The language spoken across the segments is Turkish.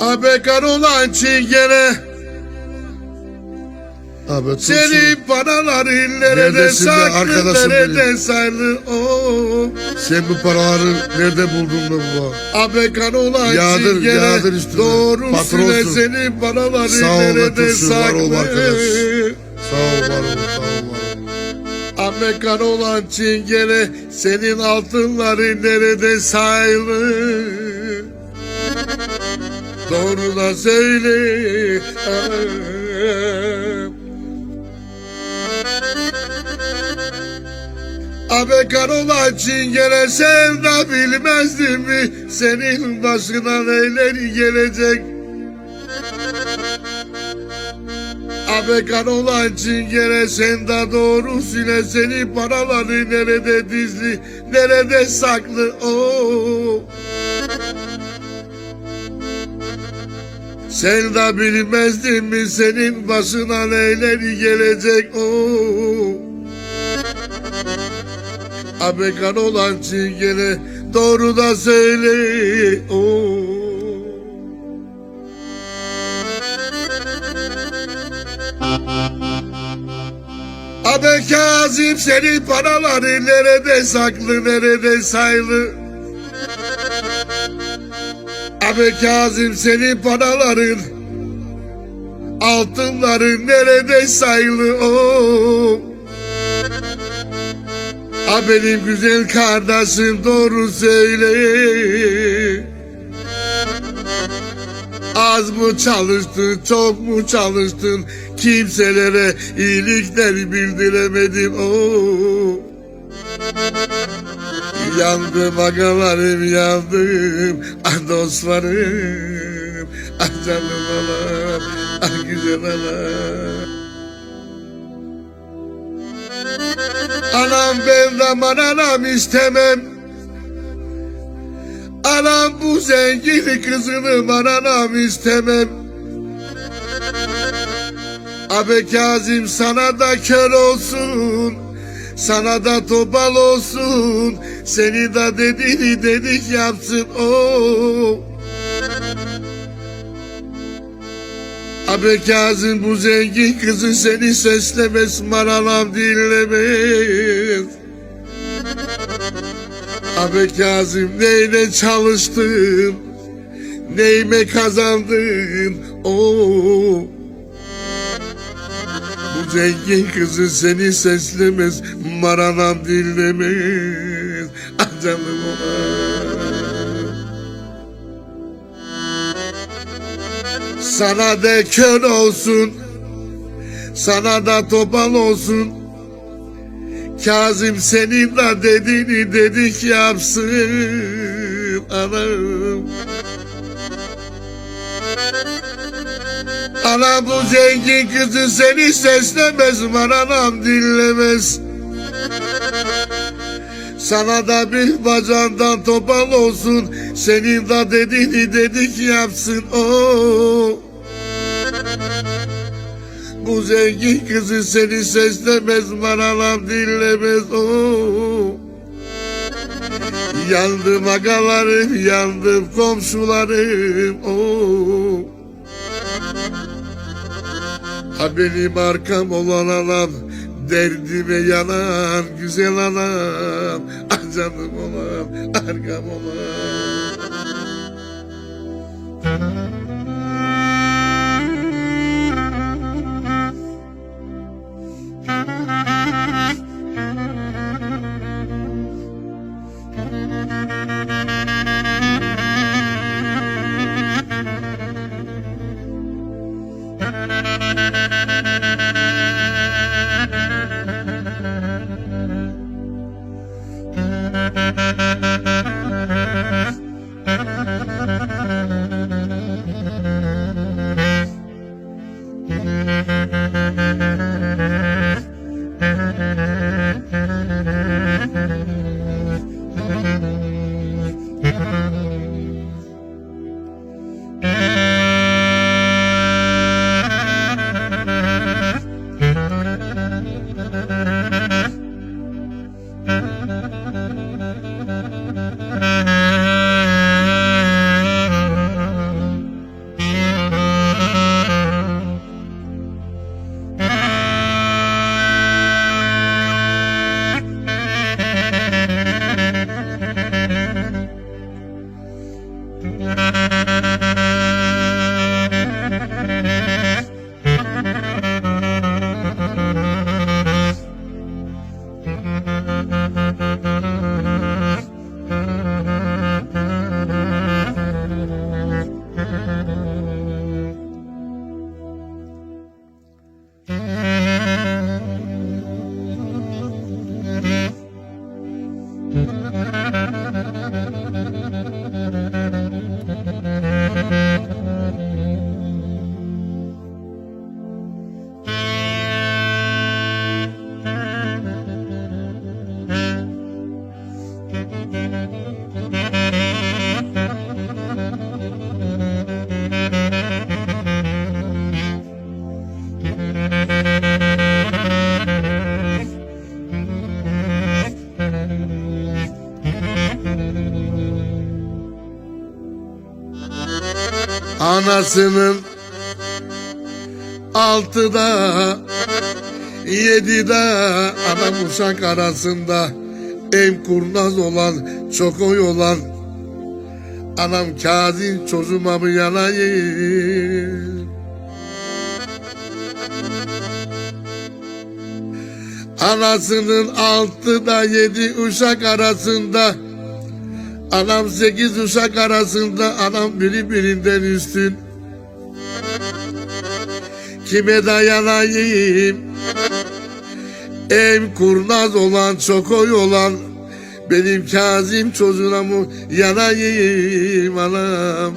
Abekar olan çingene Abi tutsun. Nerede Neredesin be saklı nerede saklı oh. Sen bu paraları nerede buldun be baba? Abekan olan Yağdır, çingene yağdır üstüne. Doğru Patronsun. söyle senin paraların Sağ ol be nerede Tursun, var ol saklı arkadaş. Sağ ol var ol sağ ol var ol. Amerikan olan çingene senin altınların nerede sayılı? Doğru da söyle. Amerikan olan çingene sen de mi? Senin başına neler gelecek? Abekan olan çingene sen doğru söyle senin paraları nerede dizli nerede saklı o Sen de bilmezdin mi senin başına neler gelecek? O Abekan olan çingene doğru da söyle. O Abi Kazım senin paraları nerede saklı nerede sayılı Abi Kazım senin paraların Altınların nerede sayılı o A benim güzel kardeşim doğru söyle Az mı çalıştın, çok mu çalıştın? Kimselere iyilikler bildiremedim. Oo. Yandım agalarım yandım. Ah dostlarım ah canım anam ah güzel anam. Anam ben de anam istemem. Anam bu zengin kızını anam istemem. Abi Kazım sana da kör olsun Sana da topal olsun. Seni de dediğini dedik yapsın. O. Abi Kazım bu zengin kızı seni seslemez Maralam dinlemez. Abi Kazım neyle çalıştın? Neyime kazandın? Oo. Zengin kızı seni seslemez Maranam dinlemez. Ah canım Sana da kör olsun Sana da topal olsun. Kazım senin de dediğini dedik yapsın Anam Ana bu zengin kızı seni seslemez Anam dinlemez Sana da bir bacandan topal olsun Senin de dediğini dedik yapsın o. Bu zengin kızı seni seslemez Anam dinlemez o. Yandım agalarım yandım komşularım o. Ha benim arkam olan anam Derdime yanan güzel anam. Ah canım olan arkam olan Anasının altıda yedide anam uşak arasında en kurnaz olan çok oy olan anam Kazım çocuğuma mı yanayım. Anasının altıda yedi uşak arasında Anam sekiz uşak arasında Anam biri birinden üstün. Kime dayanayım? En kurnaz olan çok oy olan Benim Kazım çocuğuna mı yanayım anam?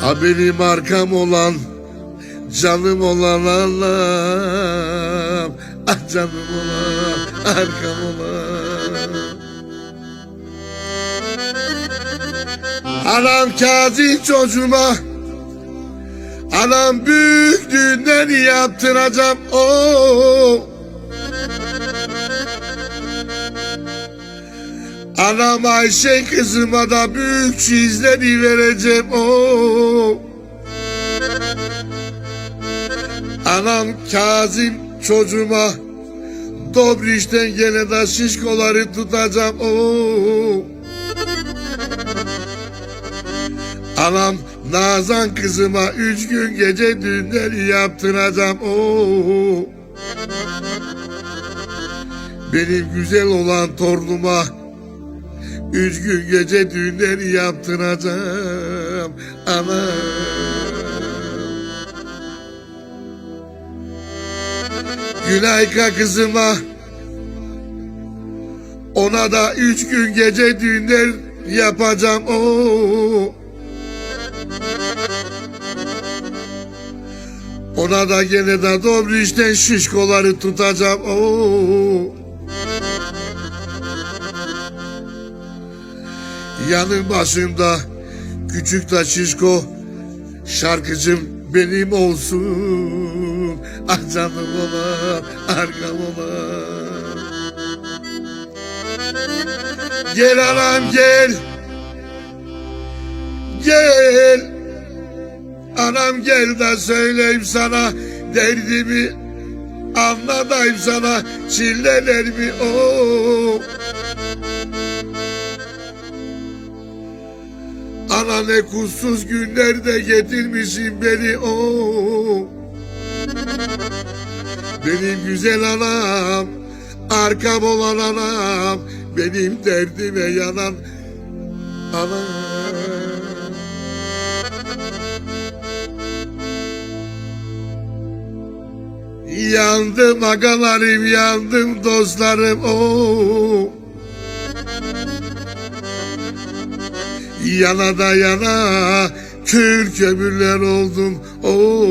Ha benim arkam olan Canım olan Allah'ım Ah canım olan Arkam olan Anam Kazım çocuğuma Anam büyük düğünleri yaptıracağım o. Anam Ayşe kızıma da büyük çizleri vereceğim o. Anam Kazım çocuğuma Dobriş'ten gene de şişkoları tutacağım o. Anam Nazan kızıma üç gün gece düğünleri yaptıracağım o. Benim güzel olan torunuma üç gün gece düğünleri yaptıracağım anam. Gülayka kızıma ona da üç gün gece düğünler yapacağım o. Ona da gene de Dobriş'ten şişkoları tutacağım o. Yanın başımda küçük de şişko şarkıcım benim olsun. Ah canım olan, arkam olan. Gel anam gel. Gel. Anam gel de söyleyeyim sana derdimi anlatayım sana çillelerimi o. Ana ne kutsuz günlerde getirmişsin beni o. Benim güzel anam, arkam olan anam, benim derdime yanan anam. Yandım agalarım, yandım dostlarım o. Yana da yana kül kömürler oldum o.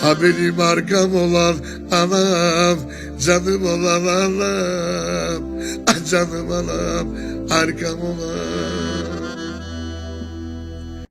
Ha benim arkam olan anam, canım olan anam, ah canım anam, arkam olan.